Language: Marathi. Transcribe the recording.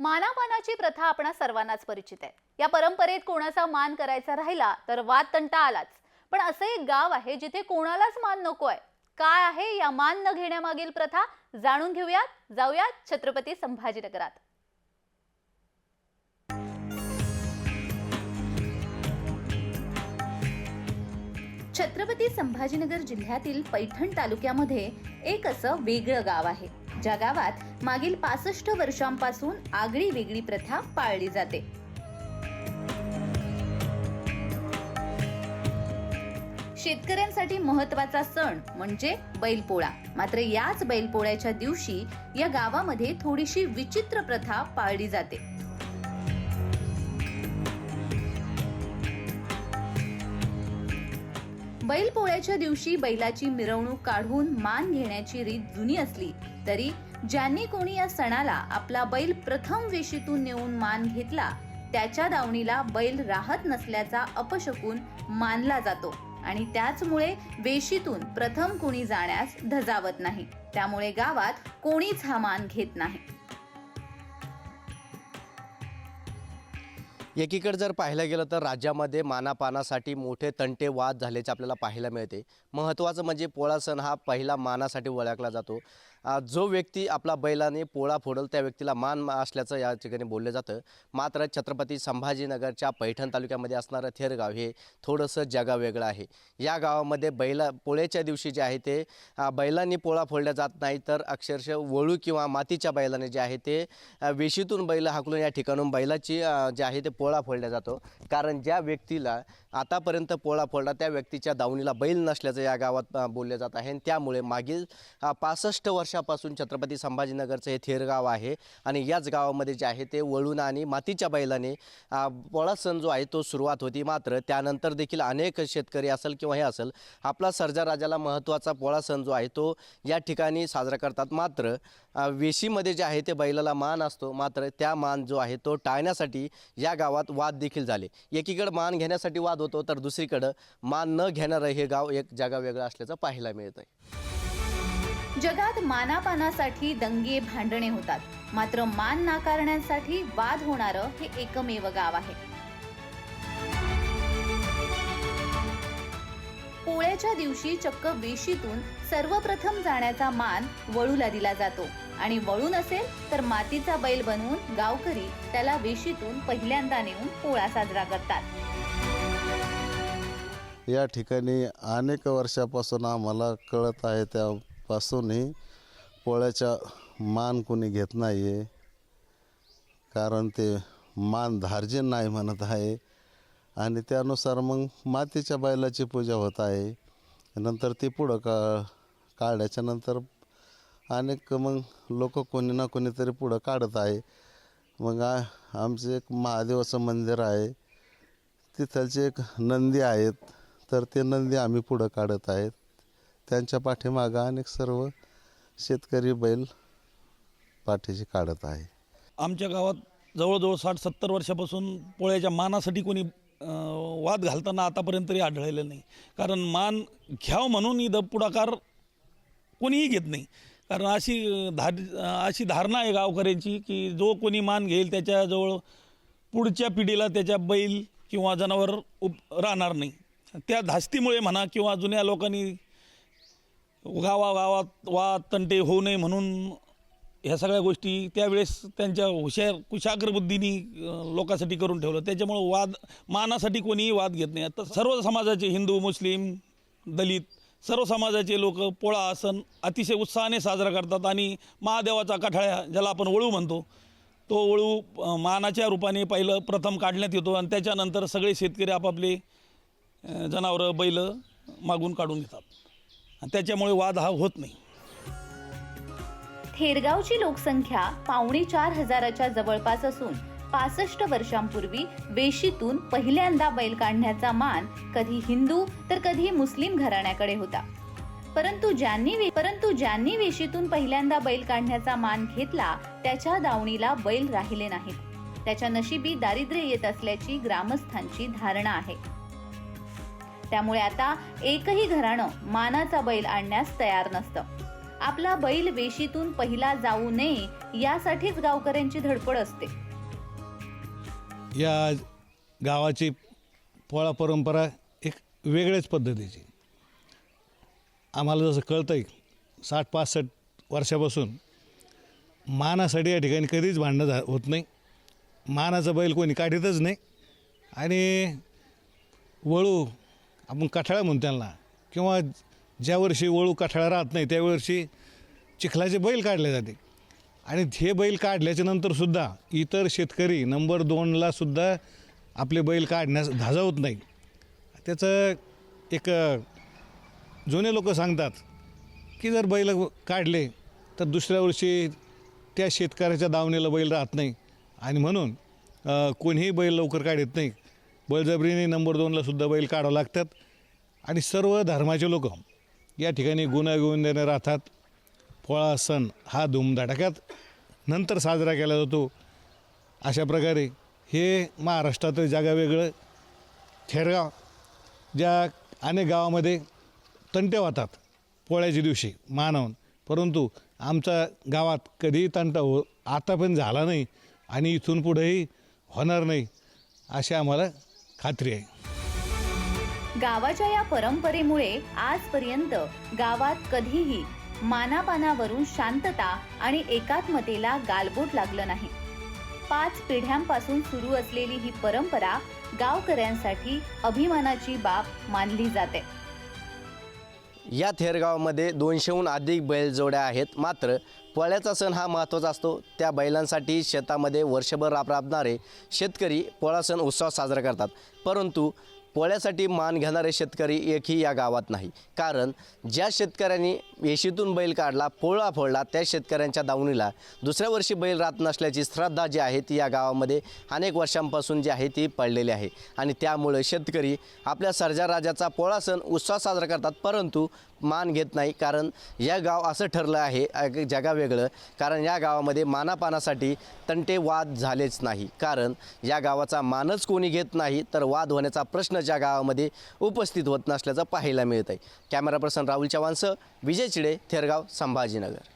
मानापानाची प्रथा आपणा सर्वांनाच परिचित आहे. या परंपरेत कोणाचा मान करायचा राहिला तर वाद तंटा आलाच. पण असं एक गाव आहे जिथे कोणालाच मान नको आहे. काय आहे या मान न घेण्यामागील प्रथा? जाणून घेऊयात. जाऊयात छत्रपती संभाजीनगरात. छत्रपती संभाजीनगर जिल्ह्यातील पैठण तालुक्यामध्ये एक असं वेगळं गाव आहे. ज्या गावात मागील पासष्ट वर्षांपासून आगळी वेगळी प्रथा पाळली जाते. शेतकऱ्यांसाठी महत्त्वाचा सण म्हणजे बैलपोळा. मात्र याच बैलपोळ्याच्या दिवशी या गावामध्ये थोडीशी विचित्र प्रथा पाळली जाते. बैलपोळ्याच्या दिवशी बैलाची मिरवणूक काढून मान घेण्याची रीत जुनी असली तरी ज्यांनी कोणी या सणाला आपला बैल प्रथम वेशीतून नेऊन मान घेतला त्याच्या दावणीला बैल राहत नसल्याचा अपशकून मानला जातो आणि त्याचमुळे वेशीतून प्रथम कोणी जाण्यास धजावत नाही. त्यामुळे गावात कोणीच हा मान घेत नाही. एकीकडे जर पाहायला गेलं तर राज्यामध्ये मानापानासाठी मोठे तंटे वाद झाल्याचे आपल्याला पाहायला मिळते. महत्त्वाचं म्हणजे पोळा सण हा पहिला मानासाठी ओळखला जातो. जो व्यक्ती आपला बैलाने पोळा फोडल त्या व्यक्तीला मान असल्याचं या ठिकाणी बोललं जातं. मात्र छत्रपती संभाजीनगरच्या पैठण तालुक्यामध्ये असणारं थेरगाव हे थोडंसं जगावेगळं आहे. या गावामध्ये बैला पोळ्याच्या दिवशी जे आहे ते बैलांनी पोळा फोडल्या जात नाही तर अक्षरशः वळू किंवा मातीच्या बैलाने जे आहे ते वेशीतून बैल हाकलून या ठिकाणून बैलाची जे आहे ते पोळा फोडला जातो. कारण ज्या व्यक्तीला आतापर्यंत पोळा फोडला. त्या व्यक्तीच्या दावणीला बैल नसल्याचं या गावात बोलले जात आहे. आणि त्यामुळे मागील पासष्ट वर्षापासून छत्रपती संभाजीनगरचं हे थेरगाव आहे. आणि याच गावामध्ये जे आहे ते वळून आणि मातीच्या बैलाने पोळा सण जो आहे तो सुरुवात होती. मात्र त्यानंतर देखील अनेक शेतकरी असेल किंवा हे असेल आपला सर्जा राजाला महत्त्वाचा पोळा सण जो आहे तो या ठिकाणी साजरा करतात. मात्र वेशीमध्ये जे आहे ते बैलाला मान असतो. मात्र त्या मान जो आहे तो टाळण्यासाठी या गावात वाद देखील झाले. एकीकडं मान घेण्यासाठी वाद होतो तर दुसरीकडं मान न घेणारं हे गाव एक जागा वेगळं असल्याचं पाहायला मिळत आहे जगात मानापानासाठी दंगे भांडणे होतात. मात्र मान नाकारण्यासाठी वाद होणारं हे एकमेव गाव आहे. पोळ्याच्या दिवशी चक्क वेशीतून सर्वप्रथम जाण्याचा मान वळूला दिला जातो. आणि वळून असेल तर मातीचा बैल बनवून गावकरी त्याला वेशीतून पहिल्यांदा नेऊन पोळा साजरा करतात. या ठिकाणी अनेक वर्षापासून आम्हाला कळत आहे त्यापासूनही पोळ्याचा मान कोणी घेत नाही आहे कारण ते मान धार्जिन नाही म्हणत आहे. आणि त्यानुसार मग मातीच्या बैलाची पूजा होत आहे. नंतर ती पुढं का काढल्याच्या नंतर अनेक मग लोक कोणी ना कोणीतरी पुढं काढत आहे. मग आ आमचे एक महादेवाचं मंदिर आहे. तिथलचे एक नंदी आहेत. तर ते नंदी आम्ही पुढं काढत आहेत. त्यांच्या पाठीमागं अनेक सर्व शेतकरी बैल पाठीशी काढत आहे. आमच्या गावात जवळजवळ साठ सत्तर वर्षापासून पोळ्याच्या मानासाठी कोणी वाद घालताना आतापर्यंत तरी आढळलेलं नाही. कारण मान घ्याव म्हणून इथं पुढाकार कोणीही घेत नाही. कारण अशी धा धार अशी धारणा आहे गावकऱ्यांची की जो कोणी मान घेईल त्याच्याजवळ पुढच्या पिढीला त्याच्या बैल किंवा जनावर उप राहणार नाही. त्या धास्तीमुळे म्हणा किंवा जुन्या लोकांनी गावागावात वाद तंटे होऊ नये म्हणून ह्या सगळ्या गोष्टी त्यावेळेस त्यांच्या हुशार कुशाग्र बुद्धीनी लोकांसाठी करून ठेवलं. त्याच्यामुळं वाद मानासाठी कोणीही वाद घेत नाही. आता सर्व समाजाचे हिंदू मुस्लिम दलित सर्व समाजाचे लोक पोळा आसन सण अतिशय उत्साहाने साजरा करतात आणि महादेवाचा कठाळ्या ज्याला आपण वळू म्हणतो तो वळू मानाच्या रूपाने पहिलं प्रथम काढण्यात येतो आणि त्याच्यानंतर सगळे शेतकरी आपापले जनावरं बैल मागून काढून घेतात. आणि त्याच्यामुळे वाद हा होत नाही. थेरगावची लोकसंख्या पावणे चार हजाराच्या जवळपास असून पासष्ट वर्षांपूर्वी वेशीतून पहिल्यांदा बैल काढण्याचा मान कधी हिंदू तर कधी मुस्लिम घराण्याकडे होता. परंतु ज्यांनी परंतु ज्यांनी वेशीतून पहिल्यांदा बैल काढण्याचा मान घेतला त्याच्या दावणीला बैल राहिले नाहीत. त्याच्या नशिबी दारिद्र्य येत असल्याची ग्रामस्थांची धारणा आहे. त्यामुळे आता एकही घराणं मानाचा बैल आणण्यास तयार नसतं. आपला बैल वेशीतून पहिला जाऊ नये यासाठीच गावकऱ्यांची धडपड असते. या गावाची पोळा परंपरा एक वेगळ्याच पद्धतीची. आम्हाला जसं कळतं आहे साठ पासष्ट वर्षापासून मानासाठी या ठिकाणी कधीच भांडणं झा होत नाही. मानाचं बैल कोणी काढीतच नाही. आणि वळू आपण कठाळा म्हणतो त्यांना किंवा ज्या वर्षी वळू कठाळा राहत नाही त्या वर्षी चिखलाचे बैल काढले जाते. आणि हे बैल काढल्याच्या नंतरसुद्धा इतर शेतकरी नंबर दोनला सुद्धा आपले बैल काढण्यास धाजावत नाही त्याचं एक जुने लोक सांगतात की जर बैल काढले तर दुसऱ्या वर्षी त्या शेतकऱ्याच्या दावणीला बैल राहत नाही आणि म्हणून कोणीही बैल लवकर काढत नाही. बळजबरीने नंबर दोनला सुद्धा बैल काढावं लागतात आणि सर्व धर्माचे लोक या ठिकाणी गुन्हा घेऊन देणे राहतात. पोळा सण हा धूमधडाक्यात नंतर साजरा केला जातो. अशा प्रकारे हे महाराष्ट्रातही जागा वेगळं खेडगाव ज्या अनेक गावामध्ये तंटे होतात पोळ्याच्या दिवशी मानवून. परंतु आमच्या गावात कधीही तंटा हो आता पण झाला नाही आणि इथून पुढेही होणार नाही अशी आम्हाला खात्री आहे. गावाच्या या परंपरेमुळे आजपर्यंत गावात कधीही मानापानावरून शांतता आणि एकात्मतेला गालबोट लागलं नाही. पाच पिढ्यांपासून सुरू असलेली ही परंपरा गावकऱ्यांसाठी अभिमानाची बाब मानली जाते. या थेरगावामध्ये दोनशेहून अधिक बैलजोड्या आहेत. मात्र पोळ्याचा सण हा महत्त्वाचा असतो. त्या बैलांसाठी शेतामध्ये वर्षभर राब राबणारे शेतकरी पोळा सण उत्सव साजरा करतात. परंतु पोळ्यासाठी मान घेणारे शेतकरी एकही या गावात नाही. कारण ज्या शेतकऱ्यांनी येशीतून बैल काढला पोळा फोडला त्या शेतकऱ्यांच्या दावणीला दुसऱ्या वर्षी बैल राहत नसल्याची श्रद्धा जी आहे ती या गावामध्ये अनेक वर्षांपासून जी आहे ती पडलेली आहे. आणि त्यामुळे शेतकरी आपल्या सर्जा राजाचा पोळा सण उत्साह साजरा करतात परंतु मान घेत नाही. कारण या गाव असं ठरलं आहे जगा जगावेगळं कारण या गावामध्ये मानापानासाठी तंटे वाद झालेच नाही. कारण या गावाचा मानच कोणी घेत नाही तर वाद होण्याचा प्रश्न ज्या गावामध्ये उपस्थित होत नसल्याचं पाहायला मिळत आहे कॅमेरा पर्सन राहुल चव्हाणसह विजय चिडे थेरगाव संभाजीनगर.